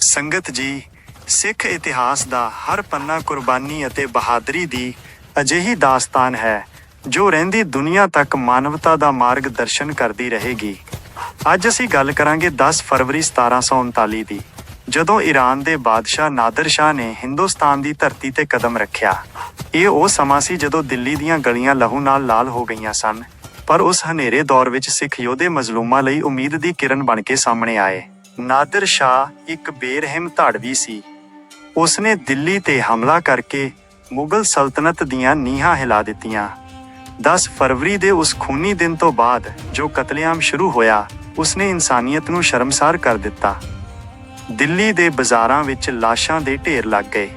ਸੰਗਤ ਜੀ, ਸਿੱਖ ਇਤਿਹਾਸ ਦਾ ਹਰ ਪੰਨਾ ਕੁਰਬਾਨੀ ਅਤੇ ਬਹਾਦਰੀ ਦੀ ਅਜਿਹੀ ਦਾਸਤਾਨ ਹੈ, ਜੋ ਰਹਿੰਦੀ ਦੁਨੀਆ ਤੱਕ ਮਾਨਵਤਾ ਦਾ ਮਾਰਗ ਦਰਸ਼ਨ ਕਰਦੀ ਰਹੇਗੀ। ਅੱਜ ਅਸੀਂ ਗੱਲ ਕਰਾਂਗੇ 10 ਫਰਵਰੀ 1739 ਦੀ, ਜਦੋਂ ਈਰਾਨ ਦੇ ਬਾਦਸ਼ਾਹ ਨਾਦਰ ਸ਼ਾਹ ਨੇ ਹਿੰਦੁਸਤਾਨ ਦੀ ਧਰਤੀ ਤੇ ਕਦਮ ਰੱਖਿਆ। ਇਹ ਉਹ ਸਮਾਂ ਸੀ ਜਦੋਂ ਦਿੱਲੀ ਦੀਆਂ ਗਲੀਆਂ ਲਹੂ ਨਾਲ ਲਾਲ ਹੋ ਗਈਆਂ ਸਨ, ਪਰ ਉਸ ਹਨੇਰੇ ਦੌਰ ਵਿੱਚ ਸਿੱਖ ਯੋਧੇ ਮਜ਼ਲੂਮਾਂ ਲਈ ਉਮੀਦ ਦੀ ਕਿਰਨ ਬਣ ਕੇ ਸਾਹਮਣੇ ਆਏ। ਨਾਦਰ ਸ਼ਾਹ ਇੱਕ ਬੇਰਹਿਮ ਧਾੜਵੀ ਸੀ। ਉਸਨੇ ਦਿੱਲੀ ਤੇ ਹਮਲਾ ਕਰਕੇ ਮੁਗਲ ਸਲਤਨਤ ਦੀਆਂ ਨੀਹਾਂ ਹਿਲਾ ਦਿੱਤੀਆਂ। 10 ਫਰਵਰੀ ਦੇ ਉਸ ਖੂਨੀ ਦਿਨ ਤੋਂ ਬਾਅਦ ਜੋ ਕਤਲੇਆਮ ਸ਼ੁਰੂ ਹੋਇਆ, ਉਸਨੇ ਇਨਸਾਨੀਅਤ ਨੂੰ ਸ਼ਰਮਸਾਰ ਕਰ ਦਿੱਤਾ। ਦਿੱਲੀ ਦੇ ਬਾਜ਼ਾਰਾਂ ਵਿੱਚ ਲਾਸ਼ਾਂ ਦੇ ਢੇਰ ਲੱਗ ਗਏ।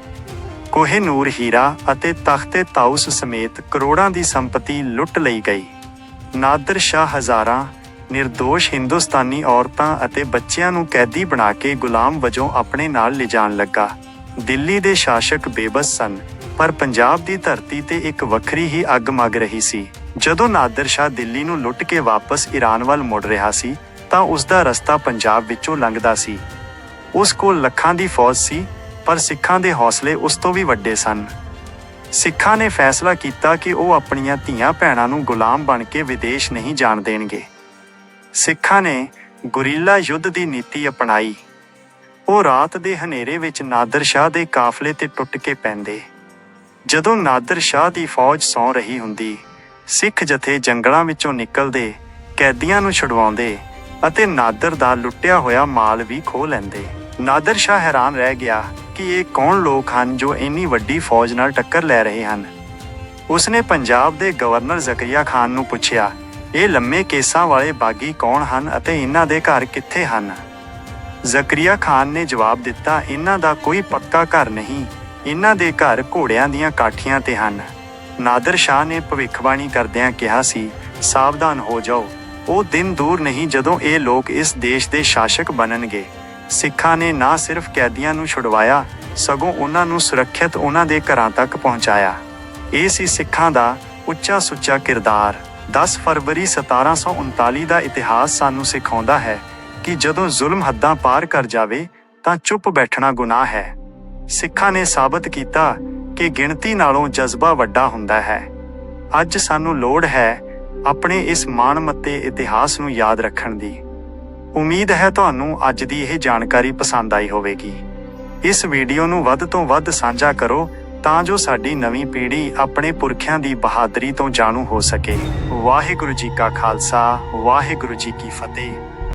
ਕੋਹੇ ਨੂਰ ਹੀਰਾ ਅਤੇ ਤਖਤੇ ਤਾਊਸ ਸਮੇਤ ਕਰੋੜਾਂ ਦੀ ਸੰਪਤੀ ਲੁੱਟ ਲਈ ਗਈ। ਨਾਦਰ ਸ਼ਾਹ ਹਜ਼ਾਰਾਂ નિર્ਦੋਸ਼ ਹਿੰਦੁਸਤਾਨੀ ਔਰਤਾਂ ਅਤੇ ਬੱਚਿਆਂ ਨੂੰ ਕੈਦੀ ਬਣਾ ਕੇ ਗੁਲਾਮ ਵਜੋਂ ਆਪਣੇ ਨਾਲ ਲਿਜਾਣ ਲੱਗਾ। ਦਿੱਲੀ ਦੇ ਸ਼ਾਸਕ ਬੇਬਸ ਸਨ, ਪਰ ਪੰਜਾਬ ਦੀ ਧਰਤੀ ਤੇ ਇੱਕ ਵੱਖਰੀ ਹੀ ਅੱਗ ਮਗ ਰਹੀ ਸੀ। ਜਦੋਂ ਨਾਦਰ ਸ਼ਾਹ ਦਿੱਲੀ ਨੂੰ ਲੁੱਟ ਕੇ ਵਾਪਸ ਈਰਾਨ ਵੱਲ ਮੁੜ ਰਿਹਾ ਸੀ, ਤਾਂ ਉਸ ਦਾ ਰਸਤਾ ਪੰਜਾਬ ਵਿੱਚੋਂ ਲੰਘਦਾ ਸੀ। ਉਸ ਕੋਲ ਲੱਖਾਂ ਦੀ ਫੌਜ ਸੀ, ਪਰ ਸਿੱਖਾਂ ਦੇ ਹੌਸਲੇ ਉਸ ਤੋਂ ਵੀ ਵੱਡੇ ਸਨ। ਸਿੱਖਾਂ ਨੇ ਫੈਸਲਾ ਕੀਤਾ ਕਿ ਉਹ ਆਪਣੀਆਂ ਧੀਆਂ ਭੈਣਾਂ ਨੂੰ ਗੁਲਾਮ ਬਣ ਕੇ ਵਿਦੇਸ਼ ਨਹੀਂ ਜਾਣ ਦੇਣਗੇ। ਸਿੱਖਾਂ ਨੇ ਗੁਰੀਲਾ ਯੁੱਧ ਦੀ ਨੀਤੀ ਅਪਣਾਈ। ਉਹ ਰਾਤ ਦੇ ਹਨੇਰੇ ਵਿੱਚ ਨਾਦਰ ਸ਼ਾਹ ਦੇ ਕਾਫਲੇ ਤੇ ਟੁੱਟ ਕੇ ਪੈਂਦੇ। ਜਦੋਂ ਨਾਦਰ ਸ਼ਾਹ ਦੀ ਫੌਜ ਸੌਂ ਰਹੀ ਹੁੰਦੀ, ਸਿੱਖ ਜਥੇ ਜੰਗਲਾਂ ਵਿੱਚੋਂ ਨਿਕਲਦੇ, ਕੈਦੀਆਂ ਨੂੰ ਛੁਡਵਾਉਂਦੇ ਅਤੇ ਨਾਦਰ ਦਾ ਲੁੱਟਿਆ ਹੋਇਆ ਮਾਲ ਵੀ ਖੋਹ ਲੈਂਦੇ। ਨਾਦਰ ਸ਼ਾਹ ਹੈਰਾਨ ਰਹਿ ਗਿਆ ਕਿ ਇਹ ਕੌਣ ਲੋਕ ਹਨ ਜੋ ਇੰਨੀ ਵੱਡੀ ਫੌਜ ਨਾਲ ਟੱਕਰ ਲੈ ਰਹੇ ਹਨ। ਉਸਨੇ ਪੰਜਾਬ ਦੇ ਗਵਰਨਰ ਜ਼ਕਰੀਆ ਖਾਨ ਨੂੰ ਪੁੱਛਿਆ ਇਹ ਲੰਮੇ ਕੇਸਾਂ ਵਾਲੇ ਬਾਗੀ ਕੌਣ ਹਨ ਅਤੇ ਇਹਨਾਂ ਦੇ ਘਰ ਕਿੱਥੇ ਹਨ? ਜ਼ਕਰੀਆ ਖਾਨ ਨੇ ਜਵਾਬ ਦਿੱਤਾ, ਇਹਨਾਂ ਦਾ ਕੋਈ ਪੱਕਾ ਘਰ ਨਹੀਂ। ਇਹਨਾਂ ਦੇ ਘਰ ਘੋੜਿਆਂ ਦੀਆਂ ਕਾਠੀਆਂ ਤੇ ਹਨ। ਨਾਦਰ ਸ਼ਾਹ ਨੇ ਭਵਿੱਖਬਾਣੀ ਕਰਦਿਆਂ ਕਿਹਾ ਸੀ, ਸਾਵਧਾਨ ਹੋ ਜਾਓ। ਉਹ ਦਿਨ ਦੂਰ ਨਹੀਂ ਜਦੋਂ ਇਹ ਲੋਕ ਇਸ ਦੇਸ਼ ਦੇ ਸ਼ਾਸਕ ਬਣਨਗੇ। ਸਿੱਖਾਂ ਨੇ ਨਾ ਸਿਰਫ ਕੈਦੀਆਂ ਨੂੰ ਛੁਡਵਾਇਆ, ਸਗੋਂ ਉਹਨਾਂ ਨੂੰ ਸੁਰੱਖਿਅਤ ਉਹਨਾਂ ਦੇ ਘਰਾਂ ਤੱਕ ਪਹੁੰਚਾਇਆ। ਇਹ ਸੀ ਸਿੱਖਾਂ ਦਾ ਉੱਚਾ ਸੁੱਚਾ ਕਿਰਦਾਰ। 10 ਫਰਵਰੀ 1739 ਦਾ ਇਤਿਹਾਸ ਸਾਨੂੰ ਸਿਖਾਉਂਦਾ ਹੈ ਕਿ ਜਦੋਂ ਜ਼ੁਲਮ ਹੱਦਾਂ ਪਾਰ ਕਰ ਜਾਵੇ, ਤਾਂ ਚੁੱਪ ਬੈਠਣਾ ਗੁਨਾਹ ਹੈ। ਸਿੱਖਾਂ ਨੇ ਸਾਬਤ ਕੀਤਾ ਕਿ ਗਿਣਤੀ ਨਾਲੋਂ ਜਜ਼ਬਾ ਵੱਡਾ ਹੁੰਦਾ ਹੈ। ਅੱਜ ਸਾਨੂੰ ਲੋੜ ਹੈ ਆਪਣੇ ਇਸ ਮਾਣਮੱਤੇ ਇਤਿਹਾਸ ਨੂੰ ਯਾਦ ਰੱਖਣ ਦੀ। ਉਮੀਦ ਹੈ ਤੁਹਾਨੂੰ ਅੱਜ ਦੀ ਇਹ ਜਾਣਕਾਰੀ ਪਸੰਦ ਆਈ ਹੋਵੇਗੀ। ਇਸ ਵੀਡੀਓ ਨੂੰ ਵੱਧ ਤੋਂ ਵੱਧ ਸਾਂਝਾ ਕਰੋ ਤਾਂ ਜੋ ਸਾਡੀ ਨਵੀਂ ਪੀੜ੍ਹੀ ਆਪਣੇ ਪੁਰਖਿਆਂ ਦੀ ਬਹਾਦਰੀ ਤੋਂ ਜਾਣੂ ਹੋ ਸਕੇ। ਵਾਹਿਗੁਰੂ ਜੀ ਕਾ ਖਾਲਸਾ, ਵਾਹਿਗੁਰੂ ਜੀ ਕੀ ਫਤਿਹ।